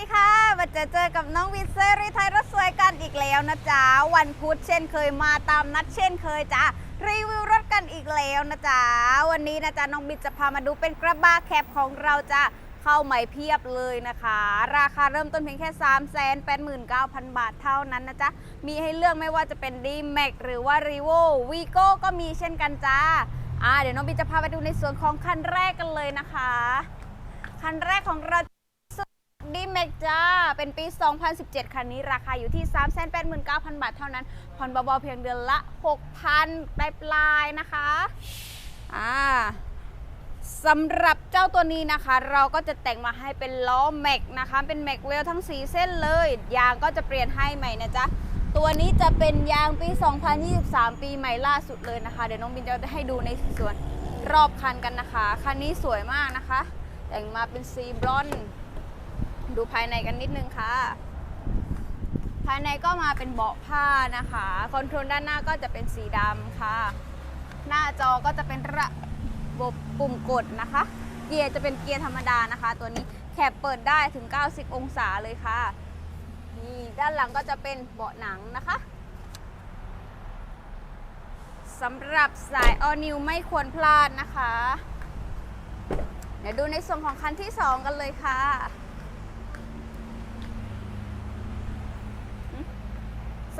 ดีค่ะมาเจอเจอกับน้องวินเซอร์รีไทยรถสวยกันอีกแล้วนะจ๊ะ วันพุธเช่นเคยมาตามนัดเช่นเคยจ้ะรีวิวรถกันอีกแล้วนะจ๊ะ วันนี้นะจ๊ะน้องบินจะพามาดูเป็นกระบะแคปของเราจ้ะเข้าใหม่เพียบเลยนะคะ ราคาเริ่มต้นเพียงแค่ 3 8 9 0 0 0 บาทเท่านั้นนะจ๊ะ มีให้เลือกไม่ว่าจะเป็น d m a x หรือว่า r e v o v i g o ก็มีเช่นกันจ้าอ่าเดี๋ยวน้องบินจะพาไปดูในส่วนของคันแรกกันเลยนะคะ คันแรกของเรา ดีเมกจ้า เป็นปี 2017 คันนี้ราคาอยู่ที่ 389,000 บาทเท่านั้น ผ่อนเบาๆเพียงเดือนละ 6,000ปลายปลายๆนะคะ อ่าสำหรับเจ้าตัวนี้นะคะ เราก็จะแต่งมาให้เป็นล้อแม็กนะคะ เป็นแม็กเวลทั้ง 4 เส้นเลย ยางก็จะเปลี่ยนให้ใหม่นะจ๊ะ ตัวนี้จะเป็นยางปี 2023 ปีใหม่ล่าสุดเลยนะคะ เดี๋ยวน้องบินจะให้ดูในส่วนรอบคันกันนะคะ คันนี้สวยมากนะคะ แต่งมาเป็นสีบรอนซ์ ดูภายในกันนิดนึงค่ะ ภายในก็มาเป็นเบาะผ้านะคะ คอนโทรลด้านหน้าก็จะเป็นสีดำค่ะ หน้าจอก็จะเป็นระบบปุ่มกดนะคะ เกียร์จะเป็นเกียร์ธรรมดานะคะ ตัวนี้แคบเปิดได้ถึง 90 องศาเลยค่ะ นี่ด้านหลังก็จะเป็นเบาะหนังนะคะสำหรับสายออนิวไม่ควรพลาดนะคะ เดี๋ยวดูในส่วนของคันที่ 2 กันเลยค่ะ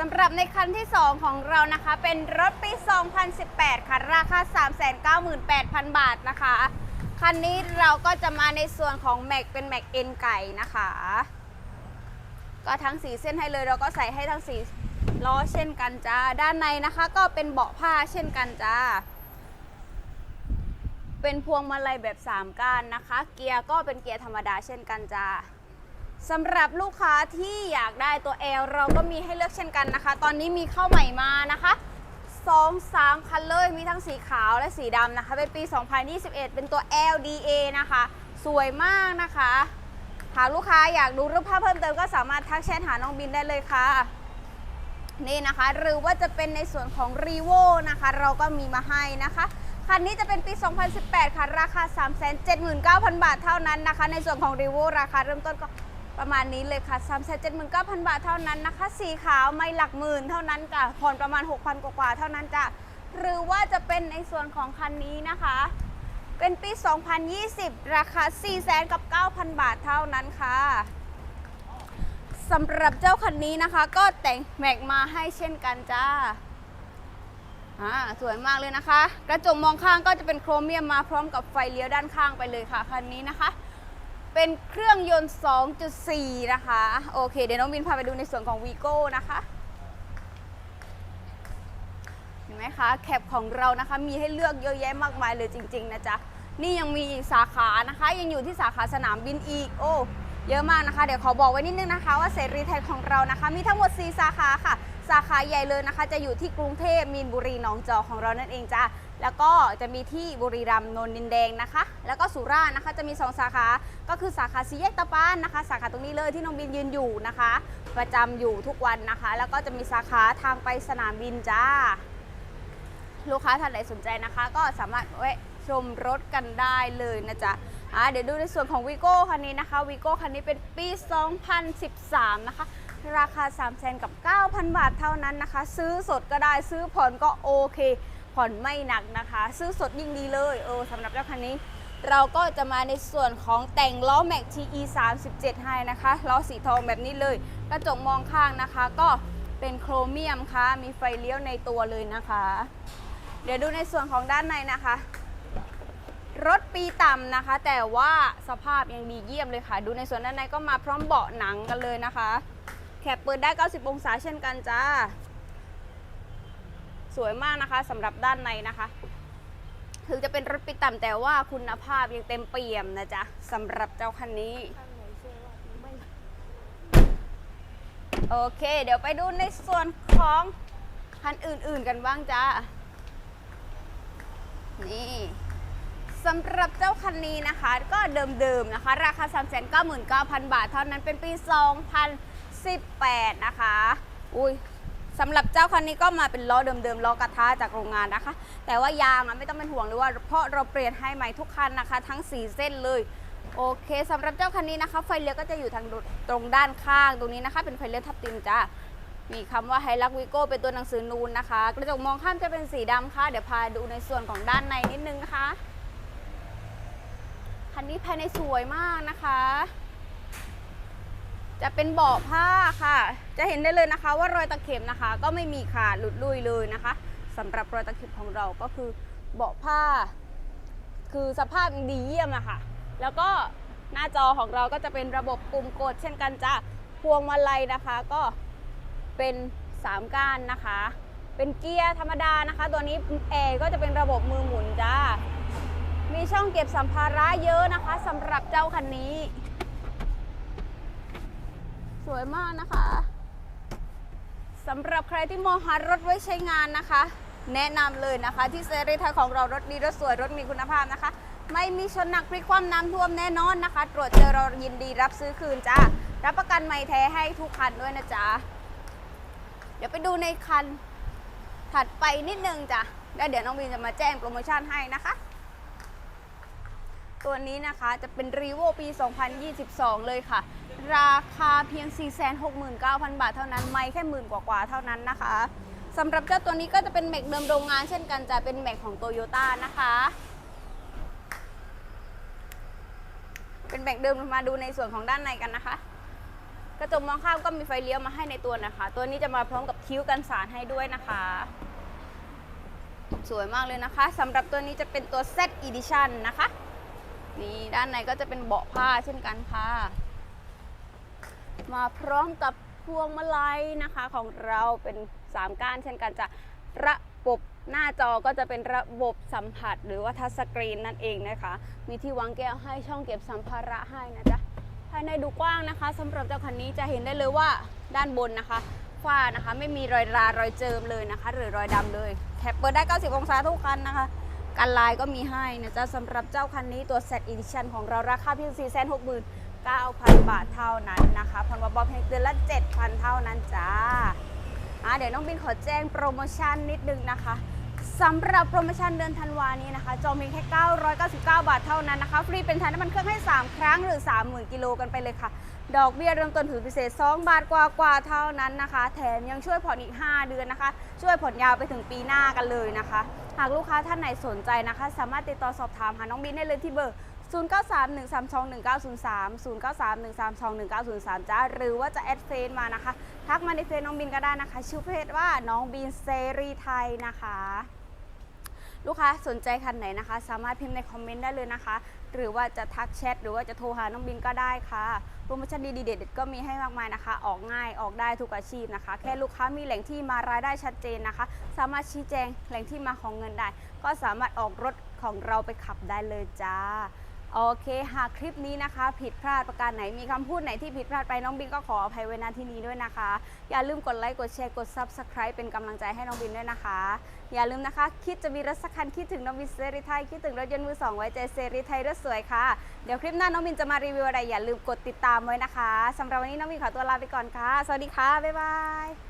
สำหรับในคันที่ 2 ของเรานะคะ เป็นรถปี 2018 ค่ะ ราคา 398,000 บาทนะคะ คันนี้เราก็จะมาในส่วนของแม็กเป็นแม็กเอ็นไก่นะคะ ก็ทั้งสีเส้นให้เลยเราก็ใส่ให้ทั้งสีล้อเช่นกันจ้า ด้านในนะคะ ก็เป็นเบาะผ้าเช่นกันจ้า เป็นพวงมาลัยแบบ 3ก้านนะคะ เกียร์ก็เป็นเกียร์ธรรมดาเช่นกันจ้า สำหรับลูกค้าที่อยากได้ตัว L เราก็มีให้เลือกเช่นกันนะคะ ตอนนี้มีเข้าใหม่มานะคะ2 3คันเลยมีทั้งสีขาวและสีดำนะคะ เป็นปี 2021 เป็นตัว LDA นะคะ สวยมากนะคะ หากลูกค้าอยากดูรูปภาพเพิ่มเติมก็สามารถทักแชทหาน้องบินได้เลยค่ะ นี่นะคะ หรือว่าจะเป็นในส่วนของ r e v o นะคะ เราก็มีมาให้นะคะคันนี้จะเป็นปี 2018 ค่ะ ราคา 379,000 บาทเท่านั้นนะคะ ในส่วนของ r e v o ราคาเริ่มต้นก็ ประมาณนี้เลยค่ะ379,000บาทเท่านั้นนะคะ สีขาวไม่หลักหมื่นเท่านั้นค่ะผ่อนประมาณ 6,000 กว่าๆเท่านั้นจ้ะหรือว่าจะเป็นในส่วนของคันนี้นะคะ เป็นปี 2020 ราคา400,000กับ9,000 บาทเท่านั้นค่ะสำหรับเจ้าคันนี้นะคะ ก็แต่งแม็กมาให้เช่นกันจ้าอ่าสวยมากเลยนะคะ กระจกมองข้างก็จะเป็นโครเมียมมาพร้อมกับไฟเลี้ยวด้านข้างไปเลยค่ะคันนี้นะคะ เป็นเครื่องยนต์ 2.4 นะคะ โอเค เดี๋ยวน้องบินพาไปดูในส่วนของวีโก้นะคะ เห็นไหมคะ แคปของเรานะคะ มีให้เลือกเยอะแยะมากมายเลยจริง ๆ นะจ๊ะ นี่ยังมีอีกสาขานะคะ ยังอยู่ที่สาขาสนามบินอีก โอ้เยอะมากนะคะ เดี๋ยวขอบอกไว้นิดนึงนะคะ ว่าเสรีไทยของเรานะคะ มีทั้งหมด 4 สาขาค่ะ สาขาใหญ่เลยนะคะ จะอยู่ที่กรุงเทพมีนบุรีหนองจอกของเรานั่นเองจ้าแล้วก็จะมีที่บุรีรัมย์นนท์ดินแดงนะคะ แล้วก็สุราษฎร์นะคะจะมี 2 สาขา ก็คือสาขาสีแยกตะปานนะคะ สาขาตรงนี้เลยที่น้องบินยืนอยู่นะคะ ประจำอยู่ทุกวันนะคะ แล้วก็จะมีสาขาทางไปสนามบินจ้า ลูกค้าท่านใดสนใจนะคะ ก็สามารถแวะชมรถกันได้เลยนะจ๊ะอ่าเดี๋ยวดูในส่วนของวีโก้คันนี้นะคะวีโก้คันนี้เป็นปี 2013 นะคะ ราคา 3 0 0 0 0กับ 9,000 บาทเท่านั้นนะคะ ซื้อสดก็ได้ซื้อผ่อนก็โอเค ผ่อนไม่หนักนะคะ ซื้อสดยิ่งดีเลยเออสำหรับเจ้าคันนี้ เราก็จะมาในส่วนของแต่งล้อแม็ก TE 37 ให้นะคะล้อสีทองแบบนี้เลย กระจกมองข้างนะคะ ก็เป็นโครเมียมค่ะ มีไฟเลี้ยวในตัวเลยนะคะ เดี๋ยวดูในส่วนของด้านในนะคะ รถปีต่ำนะคะ แต่ว่าสภาพยังดีเยี่ยมเลยค่ะ ดูในส่วนด้านในก็มาพร้อมเบาะหนังกันเลยนะคะแคปเปิดได้ 90 องศาเช่นกันจ้า สวยมากนะคะสำหรับด้านในนะคะ ถึงจะเป็นรถปีต่ำแต่ว่าคุณภาพยังเต็มเปี่ยมนะจ๊ะสำหรับเจ้าคันนี้ โอเค เดี๋ยวไปดูในส่วนของคันอื่นๆกันบ้างจ้านี่สำหรับเจ้าคันนี้นะคะ ก็เดิมๆนะคะ ราคา 399,000 บาท เท่านั้นเป็นปี 2018 นะคะ อุ้ย สำหรับเจ้าคันนี้ก็มาเป็นล้อเดิมๆล้อกระทะจากโรงงานนะคะ แต่ว่ายางอะไม่ต้องเป็นห่วงเลยว่าเพราะเราเปลี่ยนให้ใหม่ทุกคันนะคะ ทั้ง 4 เส้นเลยโอเคสำหรับเจ้าคันนี้นะคะ ไฟเลี้ยวก็จะอยู่ทางตรงด้านข้างตรงนี้นะคะ เป็นไฟเลี้ยวทับทิมจ้ามีคำว่าไฮลักวิโก้เป็นตัวหนังสือนูนนะคะกระจกมองข้ามจะเป็นสีดำค่ะ เดี๋ยวพาดูในส่วนของด้านในนิดนึงนะคะคันนี้ภายในสวยมากนะคะ จะเป็นเบาะผ้าค่ะ จะเห็นได้เลยนะคะว่ารอยตะเข็บนะคะ ก็ไม่มีขาดหลุดลุยเลยนะคะสำหรับรอยตะเข็บของเราก็คือเบาะผ้า คือสภาพดีเยี่ยมอะค่ะ แล้วก็หน้าจอของเราก็จะเป็นระบบปุ่มกด เช่นกันจ้าพวงมาลัยนะคะก็เป็น3ก้านนะคะ เป็นเกียร์ธรรมดานะคะ ตัวนี้แอร์ก็จะเป็นระบบมือหมุนจ้ามีช่องเก็บสัมภาระเยอะนะคะสำหรับเจ้าคันนี้ วยมากนะคะสำหรับใครที่มองหารถไว้ใช้งานนะคะ แนะนำเลยนะคะ ที่เซรีไทยของเรารถดีรถสวยรถมีคุณภาพนะคะ ไม่มีชนหนักพลิกคว่ำน้ำท่วมแน่นอนนะคะ ตรวจเจอเรายินดีรับซื้อคืนจ้ารับประกันไม่แท้ให้ทุกคันด้วยนะจ๊ะเดี๋ยวไปดูในคันถัดไปนิดนึงจ้ะแล้วเดี๋ยวน้องวินจะมาแจ้งโปรโมชั่นให้นะคะ ตัวนี้นะคะจะเป็น r ีโวปี 2022 เลยค่ะ ราคาเพียง 469,000 บาทเท่านั้น ไม่แค่หมื่นกว่าๆเท่านั้นนะคะสำหรับเจ้าตัวนี้ก็จะเป็นแม็กเดิมโรงงานเช่นกันจะเป็นแม็กของโตโยต้านะคะ เป็นแม็กเดิมมาดูในส่วนของด้านในกันนะคะกระจกมองข้ามก็มีไฟเลี้ยวมาให้ในตัวนะคะ ตัวนี้จะมาพร้อมกับคิ้วกันสารให้ด้วยนะคะ สวยมากเลยนะคะสำหรับตัวนี้จะเป็นตัว Z Edition นะคะ ด้านในก็จะเป็นเบาะผ้าเช่นกันค่ะ มาพร้อมกับพวงมาลัยนะคะของเราเป็น 3 ก้านเช่นกันจะระบบหน้าจอก็จะเป็นระบบสัมผัส หรือว่าทัชสกรีนนั่นเองนะคะ มีที่วางแก้วให้ช่องเก็บสัมภาระให้นะจ๊ะภายในดูกว้างนะคะสำหรับเจ้าคันนี้จะเห็นได้เลยว่าด้านบนนะคะฝ้านะคะ ไม่มีรอยรารอยเจิมเลยนะคะ หรือรอยดำเลยแคปเปิดได้ 90 องศาทุกคันนะคะ กันลายก็มีให้นะจ๊ะสำหรับเจ้าคันนี้ตัว Z Edition ของเราราคาเพียง 469,000 บาทเท่านั้นนะคะผ่อนมาบอเพียงเดือนละ 7,000 เท่านั้นจ้าอะเดี๋ยวน้องบินขอแจ้งโปรโมชั่นนิดนึงนะคะสำหรับโปรโมชั่นเดือนธันวานี้นะคะ จองเพียงแค่ 999 บาทเท่านั้นนะคะ ฟรีเป็นทานน้ำมันเครื่องให้ 3 ครั้งหรือ 30,000 กิโลกันไปเลยค่ะ ดอกเบี้ยเริ่มต้นถือพิเศษ 2 บาทกว่ากว่าเท่านั้นนะคะ แถมยังช่วยผ่อนอีก 5 เดือนนะคะ ช่วยผ่อนยาวไปถึงปีหน้ากันเลยนะคะ หากลูกค้าท่านไหนสนใจนะคะ สามารถติดต่อสอบถามหาน้องบินได้เลยที่เบอร์ 0931321903 0931321903จ้าหรือว่าจะแอดเฟซมานะคะ ทักมาในเฟซน้องบินก็ได้นะคะ ชื่อเพจว่าน้องบินเซรีไทยนะคะ ลูกค้าสนใจคันไหนนะคะ สามารถพิมพ์ในคอมเมนต์ได้เลยนะคะ หรือว่าจะทักแชทหรือว่าจะโทรหาน้องบินก็ได้ค่ะ โปรโมชั่นดีๆเด็ดๆก็มีให้มากมายนะคะ ออกง่ายออกได้ทุกอาชีพนะคะ แค่ลูกค้ามีแหล่งที่มารายได้ชัดเจนนะคะ สามารถชี้แจงแหล่งที่มาของเงินได้ ก็สามารถออกรถของเราไปขับได้เลยจ้า โอเค หากคลิปนี้นะคะ ผิดพลาดประการไหนมีคำพูดไหนที่ผิดพลาดไปน้องบินก็ขออภัยไว้ณที่นี้ด้วยนะคะ อย่าลืมกดไลค์กดแชร์กด Subscribe เป็นกำลังใจให้น้องบินด้วยนะคะ อย่าลืมนะคะ คิดจะมีรถสักคันคิดถึงน้องบินเซรีไทยคิดถึงรถยนต์มือสองไว้ใจเซรีไทยรถสวยค่ะเดี๋ยวคลิปหน้าน้องบินจะมารีวิวอะไรอย่าลืมกดติดตามไว้นะคะสำหรับวันนี้น้องบินขอตัวลาไปก่อนค่ะ สวัสดีค่ะบ๊ายบาย